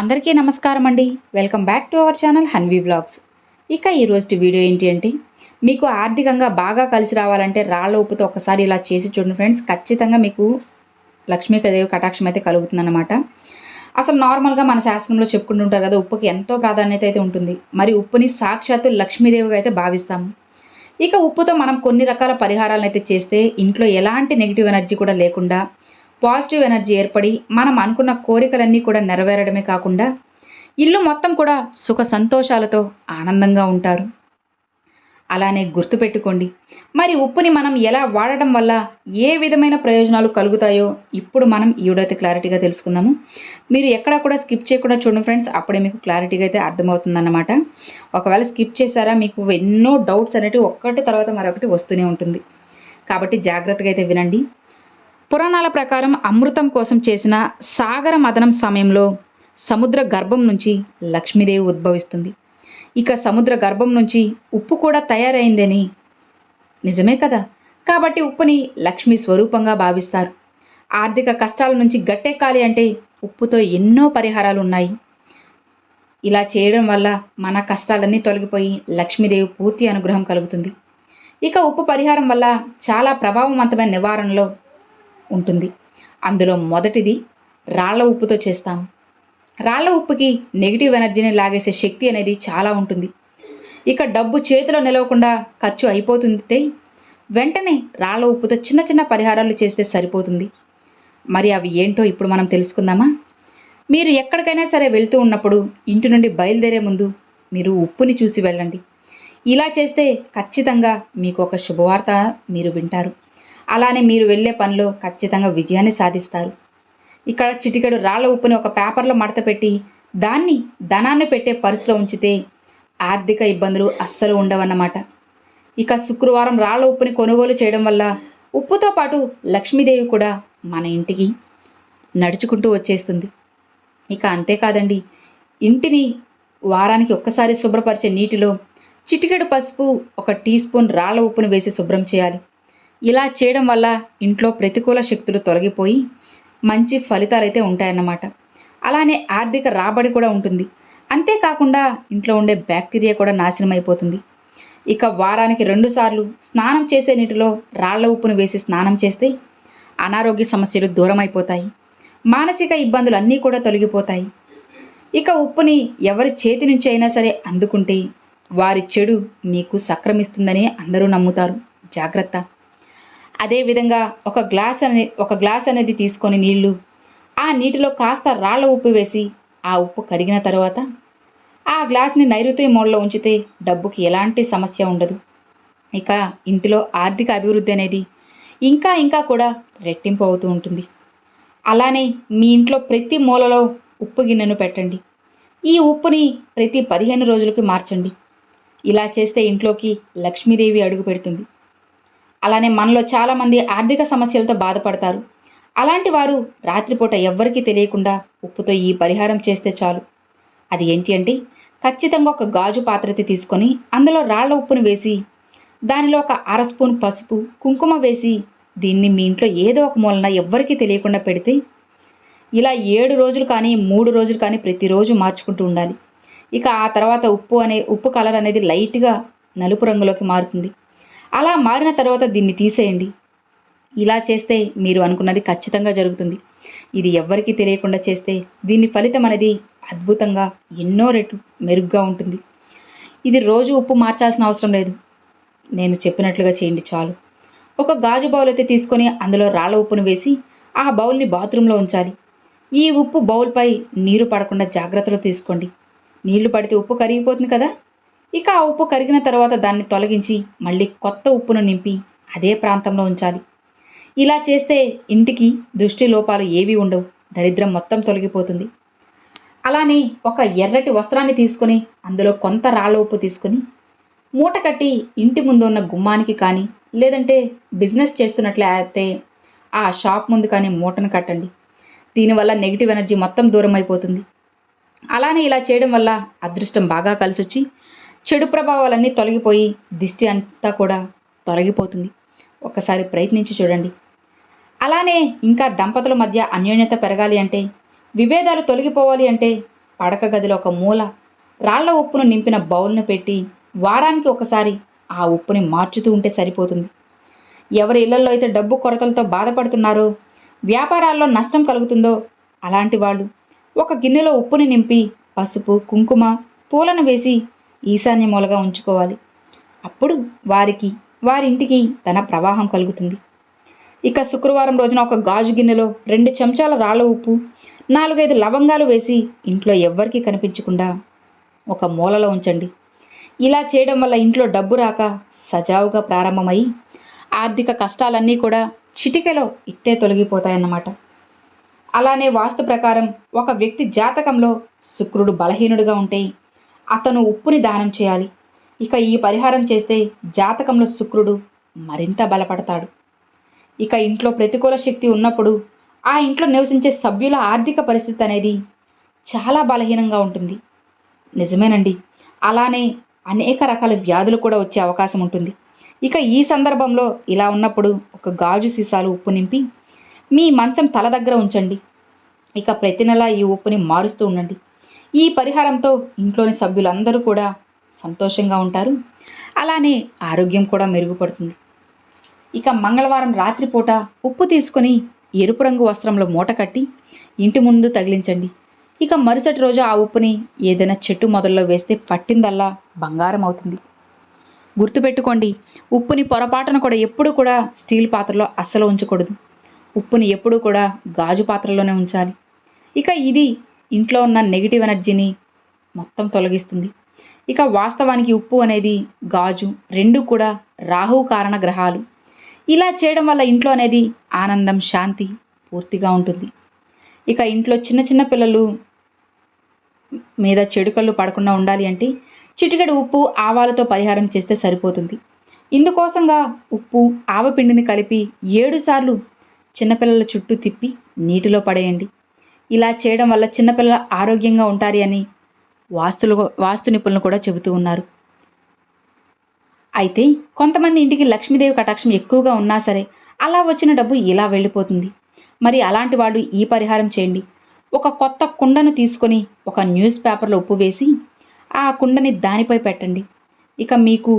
అందరికీ నమస్కారం అండి. Welcome back to our channel Hanvi blogs. ఇక ఈరోజు వీడియో ఏంటి అంటే మీకు ఆర్థికంగా బాగా కలిసి రావాలంటే రాళ్ళ ఉప్పుతో ఒకసారి ఇలా చేసి చూడండి ఫ్రెండ్స్. ఖచ్చితంగా మీకు లక్ష్మీదేవి కటాక్షం అయితే కలుగుతుందన్నమాట. అసలు నార్మల్గా మన శాస్త్రంలో చెప్పుకుంటుంటారు కదా ఉప్పుకి ఎంతో ప్రాధాన్యత అయితే ఉంటుంది. మరి ఉప్పుని సాక్షాత్తు లక్ష్మీదేవిగా అయితే భావిస్తాము ఇక ఉప్పుతో మనం కొన్ని రకాల పరిహారాలను అయితే చేస్తే ఇంట్లో ఎలాంటి నెగిటివ్ ఎనర్జీ కూడా లేకుండా పాజిటివ్ ఎనర్జీ ఏర్పడి మనం అనుకున్న కోరికలన్నీ కూడా నెరవేరడమే కాకుండా ఇల్లు మొత్తం కూడా సుఖ సంతోషాలతో ఆనందంగా ఉంటారు. అలానే గుర్తుపెట్టుకోండి మరి ఉప్పుని మనం ఎలా వాడడం వల్ల ఏ విధమైన ప్రయోజనాలు కలుగుతాయో ఇప్పుడు మనం ఈవిడైతే క్లారిటీగా తెలుసుకుందాము. మీరు ఎక్కడా కూడా స్కిప్ చేయకుండా చూడండి ఫ్రెండ్స్ అప్పుడే మీకు క్లారిటీగా అయితే అర్థమవుతుందన్నమాట. ఒకవేళ స్కిప్ చేశారా మీకు ఎన్నో డౌట్స్ అనేటివి ఒక్కటి తర్వాత మరొకటి వస్తూనే ఉంటుంది. కాబట్టి జాగ్రత్తగా అయితే వినండి. పురాణాల ప్రకారం అమృతం కోసం చేసిన సాగర మదనం సమయంలో సముద్ర గర్భం నుంచి లక్ష్మీదేవి ఉద్భవిస్తుంది. ఇక సముద్ర గర్భం నుంచి ఉప్పు కూడా తయారైందని నిజమే కదా? కాబట్టి ఉప్పుని లక్ష్మీ స్వరూపంగా భావిస్తారు. ఆర్థిక కష్టాల నుంచి గట్టెక్కాలి అంటే ఉప్పుతో ఎన్నో పరిహారాలు ఉన్నాయి. ఇలా చేయడం వల్ల మన కష్టాలన్నీ తొలగిపోయి లక్ష్మీదేవి పూర్తి అనుగ్రహం కలుగుతుంది. ఇక ఉప్పు పరిహారం వల్ల చాలా ప్రభావవంతమైన నివారణలో ఉంటుంది. అందులో మొదటిది రాళ్ళ ఉప్పుతో చేస్తాం. రాళ్ళ ఉప్పుకి నెగిటివ్ ఎనర్జీని లాగేసే శక్తి అనేది చాలా ఉంటుంది. ఇక డబ్బు చేతిలో నిలవకుండా ఖర్చు అయిపోతుంటే వెంటనే రాళ్ళ ఉప్పుతో చిన్న చిన్న పరిహారాలు చేస్తే సరిపోతుంది. మరి అవి ఏంటో ఇప్పుడు మనం తెలుసుకుందామా? మీరు ఎక్కడికైనా సరే వెళ్తూ ఉన్నప్పుడు ఇంటి నుండి బయలుదేరే ముందు మీరు ఉప్పుని చూసి వెళ్ళండి. ఇలా చేస్తే ఖచ్చితంగా మీకు ఒక శుభవార్త మీరు వింటారు. అలానే మీరు వెళ్ళే పనిలో ఖచ్చితంగా విజయాన్ని సాధిస్తారు. ఇక్కడ చిటికెడు రాళ్ళ ఉప్పుని ఒక పేపర్లో మడత పెట్టి దాన్ని ధనాన్ని పెట్టే పర్సులో ఉంచితే ఆర్థిక ఇబ్బందులు అస్సలు ఉండవన్నమాట. ఇక శుక్రవారం రాళ్ళ ఉప్పుని కొనుగోలు చేయడం వల్ల ఉప్పుతో పాటు లక్ష్మీదేవి కూడా మన ఇంటికి నడుచుకుంటూ వచ్చేస్తుంది. ఇక అంతేకాదండి ఇంటిని వారానికి ఒక్కసారి శుభ్రపరిచే నీటిలో చిటికెడు పసుపు ఒక టీ స్పూన్ రాళ్ళ ఉప్పును వేసి శుభ్రం చేయాలి. ఇలా చేయడం వల్ల ఇంట్లో ప్రతికూల శక్తులు తొలగిపోయి మంచి ఫలితాలు అయితే ఉంటాయన్నమాట. అలానే ఆర్థిక రాబడి కూడా ఉంటుంది. అంతేకాకుండా ఇంట్లో ఉండే బ్యాక్టీరియా కూడా నాశనం అయిపోతుంది ఇక వారానికి రెండుసార్లు స్నానం చేసే నీటిలో రాళ్ళ ఉప్పును వేసి స్నానం చేస్తే అనారోగ్య సమస్యలు దూరం అయిపోతాయి మానసిక ఇబ్బందులు అన్నీ కూడా తొలగిపోతాయి. ఇక ఉప్పుని ఎవరి చేతి నుంచి అయినా సరే అందుకుంటే వారి చెడు మీకు సక్రమిస్తుందని అందరూ నమ్ముతారు. జాగ్రత్త. అదేవిధంగా ఒక గ్లాస్ అనే ఒక గ్లాస్ అనేది తీసుకొని నీళ్ళు ఆ నీటిలో కాస్త రాళ్ళ ఉప్పు వేసి ఆ ఉప్పు కరిగిన తర్వాత ఆ గ్లాస్ని నైరుతి మూలలో ఉంచితే డబ్బుకి ఎలాంటి సమస్య ఉండదు. ఇక ఇంటిలో ఆర్థిక అభివృద్ధి అనేది ఇంకా ఇంకా కూడా రెట్టింపు అవుతూ ఉంటుంది. అలానే మీ ఇంట్లో ప్రతి మూలలో ఉప్పు గిన్నెను పెట్టండి. ఈ ఉప్పుని ప్రతి పదిహేను రోజులకి మార్చండి. ఇలా చేస్తే ఇంట్లోకి లక్ష్మీదేవి అడుగు పెడుతుంది. అలానే మనలో చాలామంది ఆర్థిక సమస్యలతో బాధపడతారు. అలాంటి వారు రాత్రిపూట ఎవ్వరికీ తెలియకుండా ఉప్పుతో ఈ పరిహారం చేస్తే చాలు. అది ఏంటి అంటే ఖచ్చితంగా ఒక గాజు పాత్రతి తీసుకొని అందులో రాళ్ళ ఉప్పును వేసి దానిలో ఒక అర స్పూన్ పసుపు కుంకుమ వేసి దీన్ని మీ ఇంట్లో ఏదో ఒక మూలన ఎవ్వరికీ తెలియకుండా పెడితే ఇలా ఏడు రోజులు కానీ మూడు రోజులు కానీ ప్రతిరోజు మార్చుకుంటూ ఉండాలి. ఇక ఆ తర్వాత ఉప్పు అనే ఉప్పు కలర్ అనేది లైట్గా నలుపు రంగులోకి మారుతుంది. అలా మారిన తర్వాత దీన్ని తీసేయండి. ఇలా చేస్తే మీరు అనుకున్నది ఖచ్చితంగా జరుగుతుంది. ఇది ఎవ్వరికీ తెలియకుండా చేస్తే దీని ఫలితం అనేది అద్భుతంగా ఎన్నో రెట్లు మెరుగ్గా ఉంటుంది. ఇది రోజు ఉప్పు మార్చాల్సిన అవసరం లేదు. నేను చెప్పినట్లుగా చేయండి చాలు. ఒక గాజు బౌల్ అయితే తీసుకొని అందులో రాళ్ళ ఉప్పును వేసి ఆ బౌల్ని బాత్రూంలో ఉంచాలి. ఈ ఉప్పు బౌల్పై నీరు పడకుండా జాగ్రత్తలు తీసుకోండి. నీళ్ళు పడితే ఉప్పు కరిగిపోతుంది కదా? ఇక ఆ ఉప్పు కరిగిన తర్వాత దాన్ని తొలగించి మళ్ళీ కొత్త ఉప్పును నింపి అదే ప్రాంతంలో ఉంచాలి. ఇలా చేస్తే ఇంటికి దృష్టి లోపాలు ఏవీ ఉండవు. దరిద్రం మొత్తం తొలగిపోతుంది. అలానే ఒక ఎర్రటి వస్త్రాన్ని తీసుకొని అందులో కొంత రాళ్ళ ఉప్పు తీసుకొని మూట కట్టి ఇంటి ముందు ఉన్న గుమ్మానికి కానీ లేదంటే బిజినెస్ చేస్తున్నట్లయితే ఆ షాప్ ముందు కానీ మూటను కట్టండి. దీనివల్ల నెగిటివ్ ఎనర్జీ మొత్తం దూరం అయిపోతుంది అలానే ఇలా చేయడం వల్ల అదృష్టం బాగా కలిసొచ్చి చెడు ప్రభావాలన్నీ తొలగిపోయి దిష్టి అంతా కూడా తొలగిపోతుంది. ఒకసారి ప్రయత్నించి చూడండి. అలానే ఇంకా దంపతుల మధ్య అన్యోన్యత పెరగాలి అంటే విభేదాలు తొలగిపోవాలి అంటే పడక గదిలో ఒక మూల రాళ్ళ ఉప్పును నింపిన బౌల్ను పెట్టి వారానికి ఒకసారి ఆ ఉప్పుని మార్చుతూ ఉంటే సరిపోతుంది. ఎవరి ఇళ్ళలో అయితే డబ్బు కొరతలతో బాధపడుతున్నారో వ్యాపారాల్లో నష్టం కలుగుతుందో అలాంటి వాళ్ళు ఒక గిన్నెలో ఉప్పుని నింపి పసుపు కుంకుమ పూలను వేసి ఈశాన్య మూలగా ఉంచుకోవాలి. అప్పుడు వారికి వారింటికి తన ప్రవాహం కలుగుతుంది. ఇక శుక్రవారం రోజున ఒక గాజు గిన్నెలో రెండు చెంచాల రాళ్ళ ఉప్పు నాలుగైదు లవంగాలు వేసి ఇంట్లో ఎవ్వరికీ కనిపించకుండా ఒక మూలలో ఉంచండి. ఇలా చేయడం వల్ల ఇంట్లో డబ్బు రాక సజావుగా ప్రారంభమై ఆర్థిక కష్టాలన్నీ కూడా చిటికెలో ఇట్టే తొలగిపోతాయన్నమాట. అలానే వాస్తు ప్రకారం ఒక వ్యక్తి జాతకంలో శుక్రుడు బలహీనుడిగా ఉంటే అతను ఉప్పుని దానం చేయాలి. ఇక ఈ పరిహారం చేస్తే జాతకంలో శుక్రుడు మరింత బలపడతాడు. ఇక ఇంట్లో ప్రతికూల శక్తి ఉన్నప్పుడు ఆ ఇంట్లో నివసించే సభ్యుల ఆర్థిక పరిస్థితి అనేది చాలా బలహీనంగా ఉంటుంది. నిజమేనండి. అలానే అనేక రకాల వ్యాధులు కూడా వచ్చే అవకాశం ఉంటుంది. ఇక ఈ సందర్భంలో ఇలా ఉన్నప్పుడు ఒక గాజు సీసాలు ఉప్పు నింపి మీ మంచం తల దగ్గర ఉంచండి. ఇక ప్రతి నెల ఈ ఉప్పుని మారుస్తూ ఉండండి. ఈ పరిహారంతో ఇంట్లోని సభ్యులందరూ కూడా సంతోషంగా ఉంటారు. అలానే ఆరోగ్యం కూడా మెరుగుపడుతుంది. ఇక మంగళవారం రాత్రిపూట ఉప్పు తీసుకొని ఎరుపు రంగు వస్త్రంలో మూట కట్టి ఇంటి ముందు తగిలించండి. ఇక మరుసటి రోజు ఆ ఉప్పుని ఏదైనా చెట్టు మొదల్లో వేస్తే పట్టిందల్లా బంగారం అవుతుంది. గుర్తుపెట్టుకోండి ఉప్పుని పొరపాటున కూడా ఎప్పుడు కూడా స్టీల్ పాత్రలో అస్సలు ఉంచకూడదు. ఉప్పుని ఎప్పుడూ కూడా గాజు పాత్రలోనే ఉంచాలి. ఇక ఇది ఇంట్లో ఉన్న నెగిటివ్ ఎనర్జీని మొత్తం తొలగిస్తుంది. ఇక వాస్తవానికి ఉప్పు అనేది గాజు రెండు కూడా రాహువు కారణ గ్రహాలు. ఇలా చేయడం వల్ల ఇంట్లో అనేది ఆనందం శాంతి పూర్తిగా ఉంటుంది. ఇక ఇంట్లో చిన్న చిన్న పిల్లలు మీద చెడుకళ్ళు పడకుండా ఉండాలి అంటే చిటికెడు ఉప్పు ఆవాలతో పరిహారం చేస్తే సరిపోతుంది. ఇందుకోసంగా ఉప్పు ఆవపిండిని కలిపి ఏడుసార్లు చిన్నపిల్లల చుట్టూ తిప్పి నీటిలో పడేయండి. ఇలా చేయడం వల్ల చిన్నపిల్లలు ఆరోగ్యంగా ఉంటారు అని వాస్తులు వాస్తు నిపుణులు కూడా చెబుతూ ఉన్నారు. అయితే కొంతమంది ఇంటికి లక్ష్మీదేవి కటాక్షం ఎక్కువగా ఉన్నా సరే అలా వచ్చిన డబ్బు ఇలా వెళ్ళిపోతుంది. మరి అలాంటి వాళ్ళు ఈ పరిహారం చేయండి. ఒక కొత్త కుండను తీసుకొని ఒక న్యూస్ పేపర్లో ఉప్పు వేసి ఆ కుండని దానిపై పెట్టండి. ఇక మీకు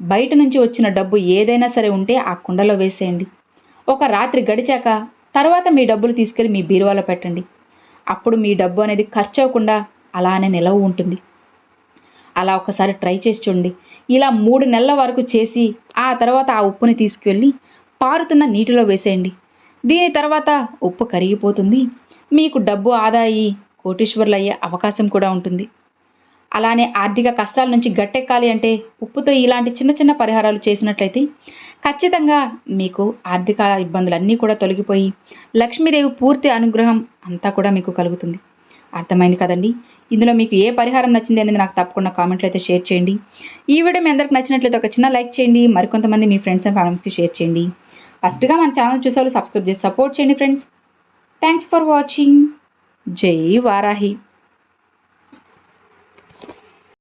బయట నుంచి వచ్చిన డబ్బు ఏదైనా సరే ఉంటే ఆ కుండలో వేసేయండి. ఒక రాత్రి గడిచాక తర్వాత మీ డబ్బులు తీసుకెళ్ళి మీ బీరువాలో పెట్టండి. అప్పుడు మీ డబ్బు అనేది ఖర్చు అవ్వకుండా అలానే నిలవ ఉంటుంది. అలా ఒకసారి ట్రై చేసి చూడండి. ఇలా మూడు నెలల వరకు చేసి ఆ తర్వాత ఆ ఉప్పుని తీసుకువెళ్ళి పారుతున్న నీటిలో వేసేయండి. దీని తర్వాత ఉప్పు కరిగిపోతుంది. మీకు డబ్బు ఆదా అయ్యి కోటీశ్వర్లు అయ్యే అవకాశం కూడా ఉంటుంది. అలానే ఆర్థిక కష్టాల నుంచి గట్టెక్కాలి అంటే ఉప్పుతో ఇలాంటి చిన్న చిన్న పరిహారాలు చేసినట్లయితే ఖచ్చితంగా మీకు ఆర్థిక ఇబ్బందులన్నీ కూడా తొలగిపోయి లక్ష్మీదేవి పూర్తి అనుగ్రహం అంతా కూడా మీకు కలుగుతుంది. అర్థమైంది కదండి? ఇందులో మీకు ఏ పరిహారం నచ్చింది అనేది నాకు తప్పకుండా కామెంట్లో అయితే షేర్ చేయండి. ఈ వీడియో మీ అందరికి నచ్చినట్లయితే ఒక చిన్న లైక్ చేయండి. మరికొంతమంది మీ ఫ్రెండ్స్ అండ్ ఫ్యామిలీస్కి షేర్ చేయండి. ఫస్ట్గా మన ఛానల్ చూసేవాళ్ళు సబ్స్క్రైబ్ చేసి సపోర్ట్ చేయండి ఫ్రెండ్స్. Thanks for watching. జై వారాహి.